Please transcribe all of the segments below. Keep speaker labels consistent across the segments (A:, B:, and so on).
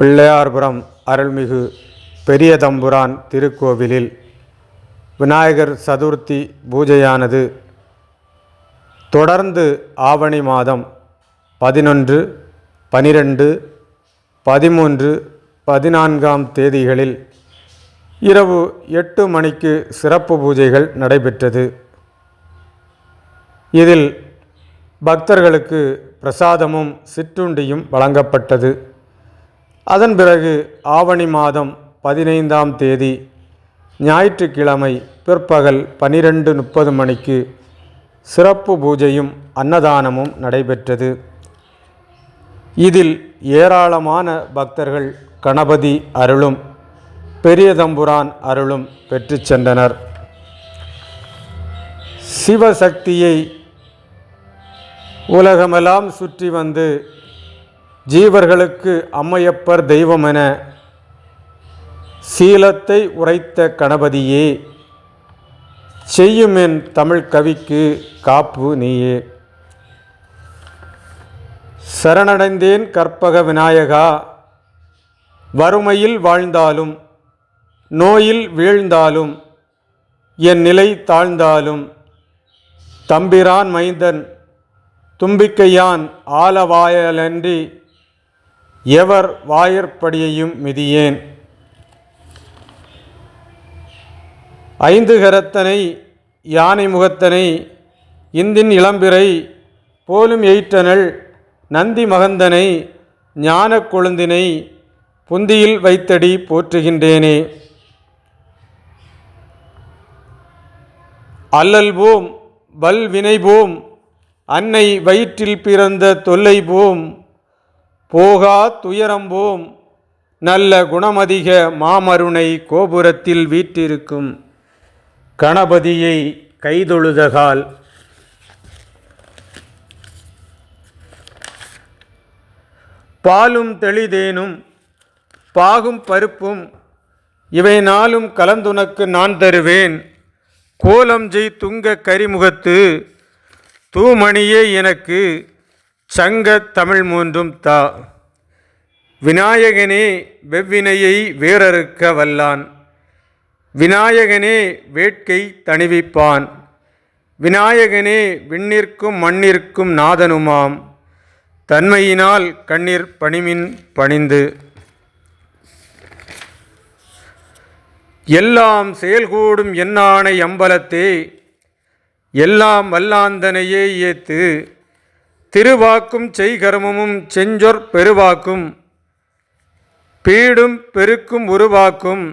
A: பிள்ளையார்புரம் அருள்மிகு பெரிய தம்புரான் திருக்கோவிலில் விநாயகர் சதுர்த்தி பூஜையானது தொடர்ந்து ஆவணி மாதம் பதினொன்று பனிரெண்டு பதிமூன்று பதினான்காம் தேதிகளில் இரவு எட்டு மணிக்கு சிறப்பு பூஜைகள் நடைபெற்றது இதில் பக்தர்களுக்கு பிரசாதமும் சிற்றுண்டியும் வழங்கப்பட்டது அதன் பிறகு ஆவணி மாதம் பதினைந்தாம் தேதி ஞாயிற்றுக்கிழமை பிற்பகல் பனிரெண்டு முப்பது மணிக்கு சிறப்பு பூஜையும் அன்னதானமும் நடைபெற்றது இதில் ஏராளமான பக்தர்கள் கணபதி அருளும் பெரியதம்புரான் அருளும் பெற்று சென்றனர் சிவசக்தியை உலகமெல்லாம் சுற்றி வந்து ஜீவர்களுக்கு அம்மையப்பர் தெய்வமென சீலத்தை உரைத்த கணபதியே செய்யுமென் தமிழ் கவிக்கு காப்பு நீயே சரணடைந்தேன் கற்பக விநாயகா வறுமையில் வாழ்ந்தாலும் நோயில் வீழ்ந்தாலும் என் நிலை தாழ்ந்தாலும் தம்பிரான் மைந்தன் தும்பிக்கையான் ஆலவாயலன்றி எவர் வாயற்படியையும் மிதியேன் ஐந்து கரத்தனை யானை முகத்தனை இந்தின் இளம்பிறை போலும் எயிட்டனல் நந்தி மகந்தனை ஞான கொழுந்தினை புந்தியில் வைத்தடி போற்றுகின்றேனே அல்லல்வோம் வல்வினை போம் அன்னை வயிற்றில் பிறந்த தொல்லை போம் போகா துயரம்போம் நல்ல குணமதிக மாமருணை கோபுரத்தில் வீற்றிருக்கும் கணபதியை கைதொழுதகால் பாலும் தெளிதேனும் பாகும் பருப்பும் இவை நாளும் கலந்துனக்கு நான் தருவேன் கோலம் ஜெய் துங்க கரிமுகத்து தூமணியே எனக்கு சங்க தமிழ் மூன்றும் தா விநாயகனே வெவ்வினையை வேறறுக்க வல்லான் விநாயகனே வேட்கை தணிவிப்பான் விநாயகனே விண்ணிற்கும் மண்ணிற்கும் நாதனுமாம் தன்மையினால் கண்ணீர் பணிமின் பணிந்து எல்லாம் செயல்கூடும் என்னானை அம்பலத்தே எல்லாம் வல்லாந்தனையே ஏத்து திருவாக்கும் செய்கரமும் செஞ்சொற் பெருவாக்கும் பீடும் பெருக்கும் உருவாக்கும்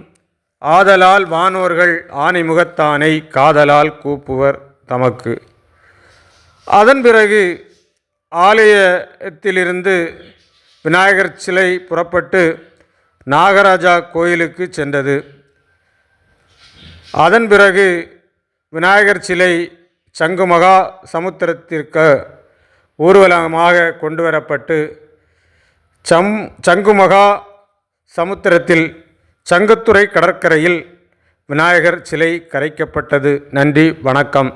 A: ஆதலால் வானோர்கள் ஆணைமுகத்தானை காதலால் கூப்புவர் தமக்கு அதன் பிறகு ஆலயத்திலிருந்து விநாயகர் சிலை புறப்பட்டு நாகராஜா கோயிலுக்கு சென்றது அதன் பிறகு விநாயகர் சிலை சங்குமகா சமுத்திரத்திற்கு ஊர்வலமாக கொண்டு வரப்பட்டு சம் சங்குமகா சமுத்திரத்தில் சங்கத்துறை கடற்கரையில் விநாயகர் சிலை கரைக்கப்பட்டது நன்றி வணக்கம்